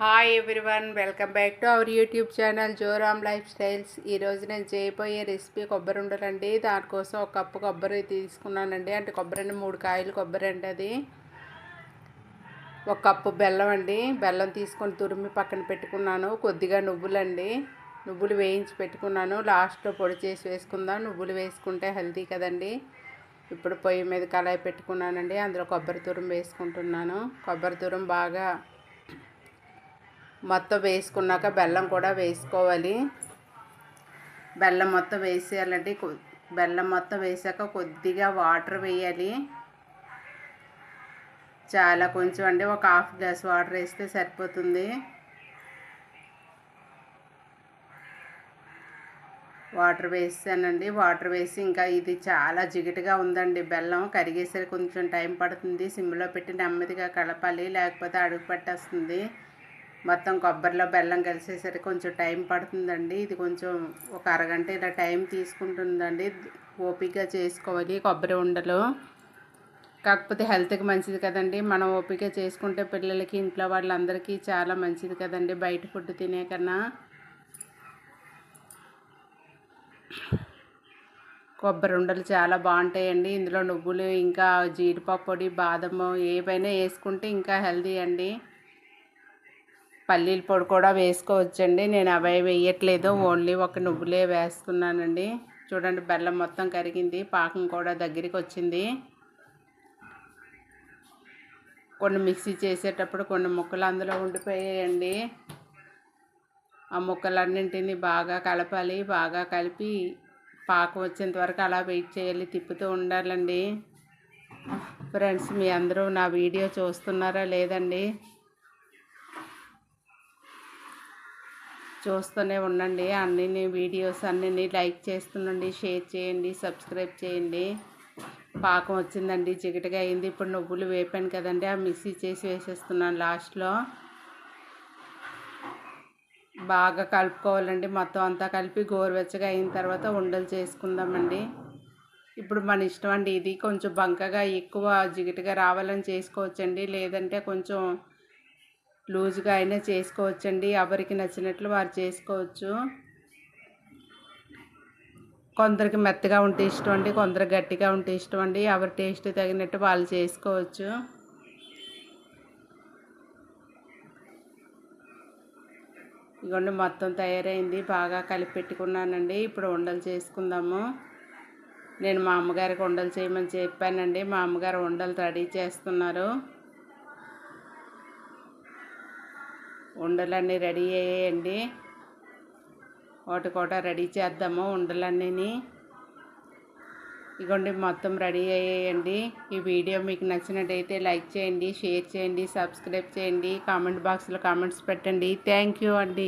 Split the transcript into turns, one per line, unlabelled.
Hi everyone welcome back to our YouTube channel Zoram lifestyles ఈరోజు నేను చేయబోయే recipe కొబ్బరి ఉండలండి. దానికోసం ఒక కప్పు కొబ్బరి తీసుకున్నానండి. అంటే కొబ్బరి అండి మూడు కాయలు కొబ్బరి అండి అది. ఒక కప్పు బెల్లం అండి. బెల్లం తీసుకొని తురిమి పక్కన పెట్టుకున్నాను. కొద్దిగా నువ్వులండి నువ్వులు వేయించి పెట్టుకున్నాను. లాస్ట్లో పొడి చేసి వేసుకుందాం. నువ్వులు వేసుకుంటే హెల్తీ కదండి. ఇప్పుడు పొయ్యి మీద కళాయి పెట్టుకున్నానండి. అందులో కొబ్బరి తురుము వేసుకుంటున్నాను. కొబ్బరి తురుము బాగా మొత్తం వేసుకున్నాక బెల్లం కూడా వేసుకోవాలి. బెల్లం మొత్తం వేసేయాలండి బెల్లం మొత్తం వేసాక కొద్దిగా వాటర్ వేయాలి. చాలా కొంచెం అండి ఒక హాఫ్ గ్లాస్ వాటర్ వేస్తే సరిపోతుంది. వాటర్ వేసానండి వాటర్ వేసి ఇంకా ఇది చాలా జిగిటిగా ఉందండి బెల్లం. కరిగేసరికి కొంచెం టైం పడుతుంది సిమ్లో పెట్టి నెమ్మదిగా కలపాలి లేకపోతే అడుగు పట్టేస్తుంది. మొత్తం కొబ్బరిలో బెల్లం కలిసేసరికి కొంచెం టైం పడుతుందండి. ఇది కొంచెం ఒక అరగంట ఇలా టైం తీసుకుంటుందండి. ఓపిక చేసుకోవాలి కొబ్బరి ఉండలు. కాకపోతే హెల్త్కి మంచిది కదండి. మనం ఓపిక చేసుకుంటే పిల్లలకి ఇంట్లో వాళ్ళందరికీ చాలా మంచిది కదండి. బయట ఫుడ్ తినే కన్నా. కొబ్బరి ఉండలు చాలా బాగుంటాయండి. ఇందులో నువ్వులు ఇంకా జీడిపప్పు పొడి బాదము ఏవైనా వేసుకుంటే ఇంకా హెల్దీ అండి. పల్లీల పొడి కూడా వేసుకోవచ్చండి. నేను అవే వేయట్లేదు. ఓన్లీ ఒక నువ్వులే వేసుకున్నానండి. చూడండి బెల్లం మొత్తం కరిగింది. పాకం కూడా దగ్గరికి వచ్చింది. కొన్ని మిక్సీ చేసేటప్పుడు కొన్ని ముక్కలు అందులో ఉండిపోయాయండి. ఆ ముక్కలన్నింటినీ బాగా కలపాలి. బాగా కలిపి పాకం వచ్చేంత వరకు అలా వెయిట్ చేయాలి. తిప్పుతూ ఉండాలండి. ఫ్రెండ్స్ మీ అందరూ నా వీడియో చూస్తున్నారా? లేదండి. చూస్తూనే ఉండండి. అన్ని వీడియోస్ అన్నీ లైక్ చేస్తుండండి షేర్ చేయండి సబ్స్క్రైబ్ చేయండి. పాకం వచ్చిందండి చికటిగా అయింది. ఇప్పుడు నువ్వులు వేపాను కదండి ఆ మిక్సీ చేసి వేసేస్తున్నాను లాస్ట్లో. బాగా కలుపుకోవాలండి మొత్తం అంతా కలిపి గోరువెచ్చగా అయిన తర్వాత ఉండలు చేసుకుందామండి. ఇప్పుడు మన ఇష్టం అండి ఇది కొంచెం బంకగా ఎక్కువ జిగిటగా రావాలని చేసుకోవచ్చండి. లేదంటే కొంచెం లూజ్గా అయినా చేసుకోవచ్చండి. ఎవరికి నచ్చినట్లు వారు చేసుకోవచ్చు. కొందరికి మెత్తగా ఉంటే ఇష్టం అండి కొందరు గట్టిగా ఉంటే ఇష్టం అండి. ఎవరి టేస్ట్ తగినట్టు వాళ్ళు చేసుకోవచ్చు. ఇగోండి మొత్తం తయారైంది. బాగా కలిపి పెట్టుకున్నానండి. ఇప్పుడు ఉండలు చేసుకుందాము. నేను మా అమ్మగారికి ఉండలు చేయమని చెప్పానండి. మా అమ్మగారు ఉండలు రెడీ చేస్తున్నారు. ఉండలన్నీ రెడీ అయ్యాయండి. ఒకటికోట రెడీ చేద్దాము ఉండలన్నీ ఇగోండి మొత్తం రెడీ అయ్యాయండి. ఈ వీడియో మీకు నచ్చినట్టయితే లైక్ చేయండి షేర్ చేయండి సబ్స్క్రైబ్ చేయండి. కామెంట్ బాక్స్లో కామెంట్స్ పెట్టండి. థ్యాంక్ యూ అండి.